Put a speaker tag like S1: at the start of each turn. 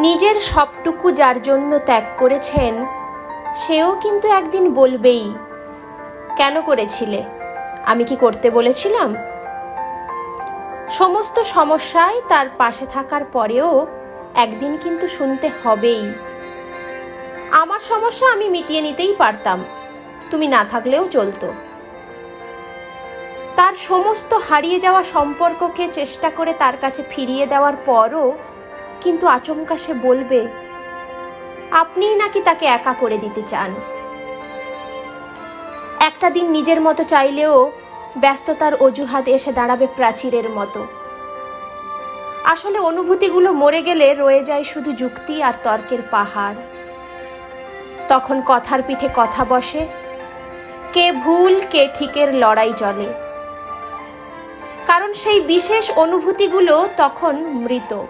S1: নিজের সবটুকু যার জন্য ত্যাগ করেছেন, সেও কিন্তু একদিন বলবেই, কেন করেছিলে? আমি কি করতে বলেছিলাম? সমস্ত সমস্যায় তার পাশে থাকার পরেও একদিন কিন্তু শুনতে হবেই। আমার সমস্যা আমি মিটিয়ে নিতেই পারতাম, তুমি না থাকলেও চলতো। তার সমস্ত হারিয়ে যাওয়া সম্পর্ককে চেষ্টা করে তার কাছে ফিরিয়ে দেওয়ার পরও কিন্তু আচমকা সে বলবে, আপনিই নাকি তাকে একা করে দিতে চান? একটা দিন নিজের মতো চাইলেও ব্যস্ততার অজুহাত এসে দাঁড়াবে প্রাচীরের মতো। আসলে অনুভূতিগুলো মরে গেলে রয়ে যায় শুধু যুক্তি আর তর্কের পাহাড়। তখন কথার পিঠে কথা বসে, কে ভুল, কে ঠিকের লড়াই চলে। কারণ সেই বিশেষ অনুভূতিগুলো তখন মৃত।